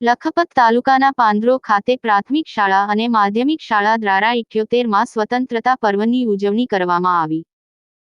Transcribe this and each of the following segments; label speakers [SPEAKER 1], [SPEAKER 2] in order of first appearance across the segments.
[SPEAKER 1] લખપત તાલુકાના પાંદરો ખાતે પ્રાથમિક શાળા અને માધ્યમિક શાળા દ્વારા ઇઠ્યોતેરમાં સ્વતંત્રતા પર્વની ઉજવણી કરવામાં આવી.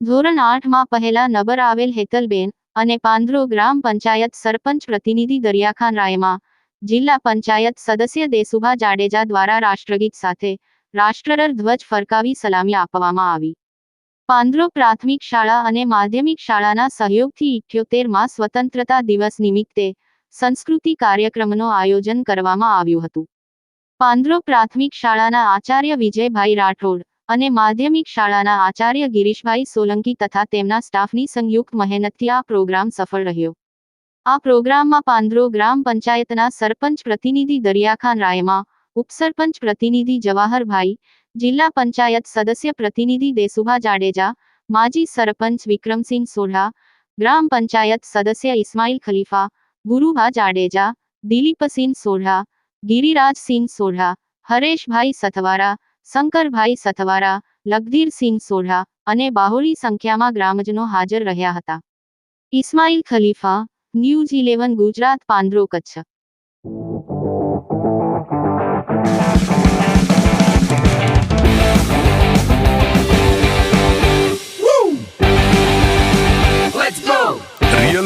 [SPEAKER 1] ધોરણ આઠમાં પહેલા નંબર આવેલ હેતલબેન અને પાંદરો ગ્રામ પંચાયત સરપંચ પ્રતિનિધિ દરિયાખાન રાયમાં જિલ્લા પંચાયત સદસ્ય દેસુભા જાડેજા દ્વારા રાષ્ટ્રગીત સાથે રાષ્ટ્રર ધ્વજ ફરકાવી સલામી આપવામાં આવી. પાંદરો પ્રાથમિક શાળા અને માધ્યમિક શાળાના સહયોગથી ઇઠ્યોતેરમાં સ્વતંત્રતા દિવસ નિમિત્તે સંસ્કૃતિ કાર્યક્રમનું આયોજન કરવામાં આવ્યું હતું. પાંદરો પ્રાથમિક શાળાના આચાર્ય વિજયભાઈ રાઠોડ અને માધ્યમિક શાળાના આચાર્ય ગિરીશભાઈ સોલંકી તથા તેમના સ્ટાફની સંયુક્ત મહેનતથી આ પ્રોગ્રામ સફળ રહ્યો. આ પ્રોગ્રામમાં પાંદરો ગ્રામ પંચાયતના સરપંચ પ્રતિનિધિ દરિયાખાન રાયમાં ઉપસરપંચ પ્રતિનિધિ જવાહરભાઈ, જિલ્લા પંચાયત સદસ્ય પ્રતિનિધિ દેસુભા જાડેજા, માજી સરપંચ વિક્રમસિંહ સોઢા, ગ્રામ પંચાયત સદસ્ય ઇસ્માઇલ ખલીફા, ગુરુભા જાડેજા, દિલીપસિંહ સોઢા, ગિરિરાજસિંહ સોઢા, હરેશભાઈ સથવારા, શંકરભાઈ સથવારા, લગધીરસિંહ સોઢા અને બાહોળી સંખ્યામાં ગ્રામજનો હાજર રહ્યા હતા. Ismail Khalifa, news eleven Gujarat Pandhro Kutch.